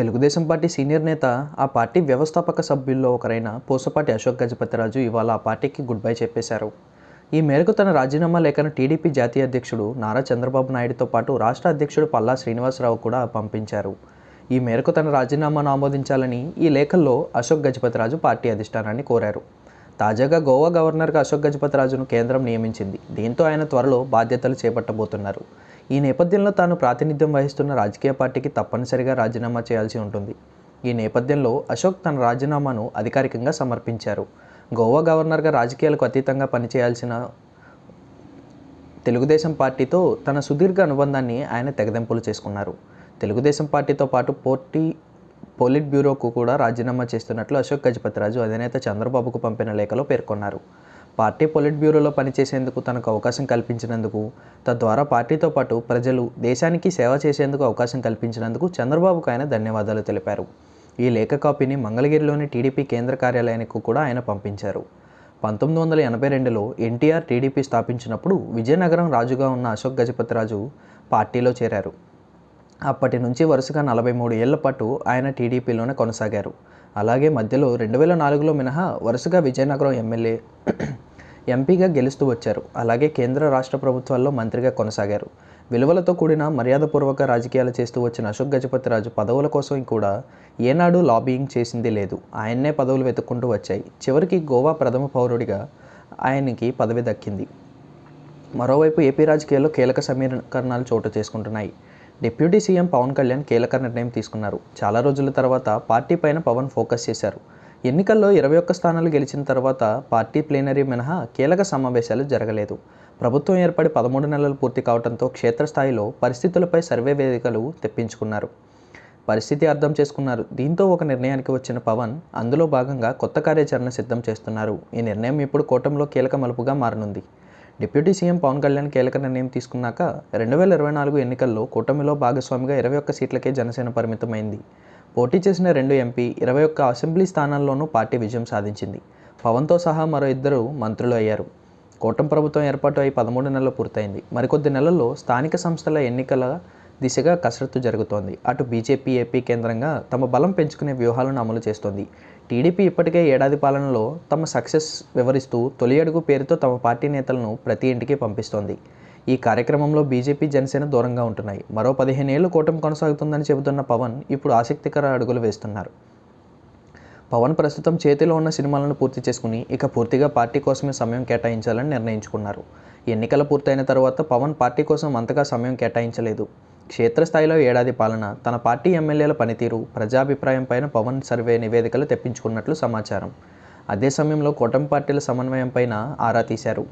Telugu Desam party senior నేత ఆ party వ్యవస్థాపక సభ్యుల్లో ఒకరైన పూసపాటి అశోక్ గజపతిరాజు ఇవాళ ఆ పార్టీకి గుడ్ బై చెప్పేశారు. ఈ మేరకు తన రాజీనామా లేఖను టీడీపీ జాతీయ అధ్యక్షుడు నారా చంద్రబాబు నాయుడుతో పాటు రాష్ట్ర అధ్యక్షుడు పల్లా శ్రీనివాసరావు కూడా పంపించారు. ఈ మేరకు తన రాజీనామాను ఆమోదించాలని ఈ లేఖల్లో అశోక్ గజపతిరాజు పార్టీ అధిష్టానాన్ని కోరారు. తాజాగా గోవా గవర్నర్గా అశోక్ గజపతిరాజును కేంద్రం నియమించింది. దీంతో ఆయన త్వరలో బాధ్యతలు చేపట్టబోతున్నారు. ఈ నేపథ్యంలో తాను ప్రాతినిధ్యం వహిస్తున్న రాజకీయ పార్టీకి తప్పనిసరిగా రాజీనామా చేయాల్సి ఉంటుంది. ఈ నేపథ్యంలో అశోక్ తన రాజీనామాను అధికారికంగా సమర్పించారు. గోవా గవర్నర్గా రాజకీయాలకు అతీతంగా పనిచేయాల్సిన తెలుగుదేశం పార్టీతో తన సుదీర్ఘ అనుబంధాన్ని ఆయన తెగదెంపులు చేసుకున్నారు. తెలుగుదేశం పార్టీతో పాటు పోటీ పోలిట్ బ్యూరోకు కూడా రాజీనామా చేస్తున్నట్లు అశోక్ గజపతిరాజు అధినేత చంద్రబాబుకు పంపిన లేఖలో పేర్కొన్నారు. పార్టీ పొలిట్ బ్యూరోలో పనిచేసేందుకు తనకు అవకాశం కల్పించినందుకు తద్వారా పార్టీతో పాటు ప్రజలు దేశానికి సేవ చేసేందుకు అవకాశం కల్పించినందుకు చంద్రబాబుకు ఆయన ధన్యవాదాలు తెలిపారు. ఈ లేఖ కాపీని మంగళగిరిలోని టీడీపీ కేంద్ర కార్యాలయానికి కూడా ఆయన పంపించారు. పంతొమ్మిది వందల ఎనభై రెండులో ఎన్టీఆర్ టీడీపీ స్థాపించినప్పుడు విజయనగరం రాజుగా ఉన్న అశోక్ గజపతిరాజు పార్టీలో చేరారు. అప్పటి నుంచి వరుసగా నలభై మూడు ఏళ్ళ పాటు ఆయన టీడీపీలోనే కొనసాగారు. అలాగే మధ్యలో రెండు వేల నాలుగులో మినహా వరుసగా విజయనగరం ఎమ్మెల్యే ఎంపీగా గెలుస్తూ వచ్చారు. అలాగే కేంద్ర రాష్ట్ర ప్రభుత్వాల్లో మంత్రిగా కొనసాగారు. విలువలతో కూడిన మర్యాదపూర్వక రాజకీయాలు చేస్తూ వచ్చిన అశోక్ గజపతిరాజు పదవుల కోసం కూడా ఏనాడు లాబీయింగ్ చేసింది లేదు. ఆయన్నే పదవులు వెతుక్కుంటూ వచ్చాయి. చివరికి గోవా ప్రథమ పౌరుడిగా ఆయనకి పదవి దక్కింది. మరోవైపు ఏపీ రాజకీయాల్లో కీలక సమీకరణాలు చోటు చేసుకుంటున్నాయి. డిప్యూటీ సీఎం పవన్ కళ్యాణ్ కీలక నిర్ణయం తీసుకున్నారు. చాలా రోజుల తర్వాత పార్టీ పైన పవన్ ఫోకస్ చేశారు. ఎన్నికల్లో ఇరవై ఒక్క స్థానాలు గెలిచిన తర్వాత పార్టీ ప్లీనరీ మినహా కీలక సమావేశాలు జరగలేదు. ప్రభుత్వం ఏర్పడి పదమూడు నెలలు పూర్తి కావడంతో క్షేత్రస్థాయిలో పరిస్థితులపై సర్వే వేదికలు తెప్పించుకున్నారు. పరిస్థితి అర్థం చేసుకున్నారు. దీంతో ఒక నిర్ణయానికి వచ్చిన పవన్ అందులో భాగంగా కొత్త కార్యాచరణ సిద్ధం చేస్తున్నారు. ఈ నిర్ణయం ఇప్పుడు కూటమిలో కీలక మలుపుగా మారనుంది. డిప్యూటీ సీఎం పవన్ కళ్యాణ్ కీలక నిర్ణయం తీసుకున్నాక రెండు వేల ఇరవై నాలుగు ఎన్నికల్లో కూటమిలో భాగస్వామిగా ఇరవై ఒక్క సీట్లకే జనసేన పరిమితమైంది. పోటీ చేసిన రెండు ఎంపీ ఇరవై ఒక్క అసెంబ్లీ స్థానాల్లోనూ పార్టీ విజయం సాధించింది. పవన్తో సహా మరో ఇద్దరు మంత్రులు అయ్యారు. కూటమి ప్రభుత్వం ఏర్పాటు అయి పదమూడు నెలలు పూర్తయింది. మరికొద్ది నెలల్లో స్థానిక సంస్థల ఎన్నికల దిశగా కసరత్తు జరుగుతోంది. అటు బీజేపీ ఏపీ కేంద్రంగా తమ బలం పెంచుకునే వ్యూహాలను అమలు చేస్తోంది. టీడీపీ ఇప్పటికే ఏడాది పాలనలో తమ సక్సెస్ వివరిస్తూ తొలి అడుగు పేరుతో తమ పార్టీ నేతలను ప్రతి ఇంటికి పంపిస్తోంది. ఈ కార్యక్రమంలో బీజేపీ జనసేన దూరంగా ఉంటున్నాయి. మరో పదిహేను ఏళ్ళు కూటమి కొనసాగుతుందని చెబుతున్న పవన్ ఇప్పుడు ఆసక్తికర అడుగులు వేస్తున్నారు. పవన్ ప్రస్తుతం చేతిలో ఉన్న సినిమాలను పూర్తి చేసుకుని ఇక పూర్తిగా పార్టీ కోసమే సమయం కేటాయించాలని నిర్ణయించుకున్నారు. ఎన్నికల పూర్తయిన తర్వాత పవన్ పార్టీ కోసం అంతగా సమయం కేటాయించలేదు. క్షేత్రస్థాయిలో ఏడాది పాలన తన పార్టీ ఎమ్మెల్యేల పనితీరు ప్రజాభిప్రాయం పైన పవన్ సర్వే నివేదికలు తెప్పించుకున్నట్లు సమాచారం. అదే సమయంలో కూటమి పార్టీల సమన్వయం పైన ఆరా తీశారు.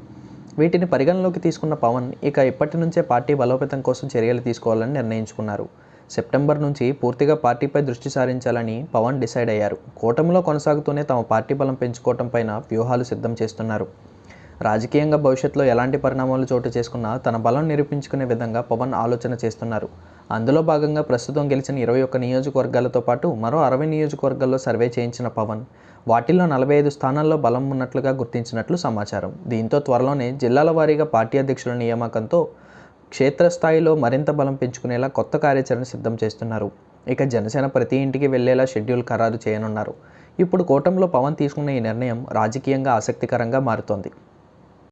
వీటిని పరిగణలోకి తీసుకున్న పవన్ ఇక ఇప్పటి నుంచే పార్టీ బలోపేతం కోసం చర్యలు తీసుకోవాలని నిర్ణయించుకున్నారు. సెప్టెంబర్ నుంచి పూర్తిగా పార్టీపై దృష్టి సారించాలని పవన్ డిసైడ్ అయ్యారు. కూటమిలో కొనసాగుతూనే తమ పార్టీ బలం పెంచుకోవటం పైన వ్యూహాలు సిద్ధం చేస్తున్నారు. రాజకీయంగా భవిష్యత్తులో ఎలాంటి పరిణామాలు చోటు చేసుకున్నా తన బలం నిరూపించుకునే విధంగా పవన్ ఆలోచన చేస్తున్నారు. అందులో భాగంగా ప్రస్తుతం గెలిచిన ఇరవై ఒక్క నియోజకవర్గాలతో పాటు మరో అరవై నియోజకవర్గాల్లో సర్వే చేయించిన పవన్. వాటిల్లో నలభై ఐదు స్థానాల్లో బలం ఉన్నట్లుగా గుర్తించినట్లు సమాచారం. దీంతో త్వరలోనే జిల్లాల వారీగా పార్టీ అధ్యక్షుల నియామకంతో క్షేత్రస్థాయిలో మరింత బలం పెంచుకునేలా కొత్త కార్యాచరణ సిద్ధం చేస్తున్నారు. ఇక జనసేన ప్రతి ఇంటికి వెళ్ళేలా షెడ్యూల్ ఖరారు చేయనున్నారు. ఇప్పుడు కూటమిలో పవన్ తీసుకున్న ఈ నిర్ణయం రాజకీయంగా ఆసక్తికరంగా మారుతోంది.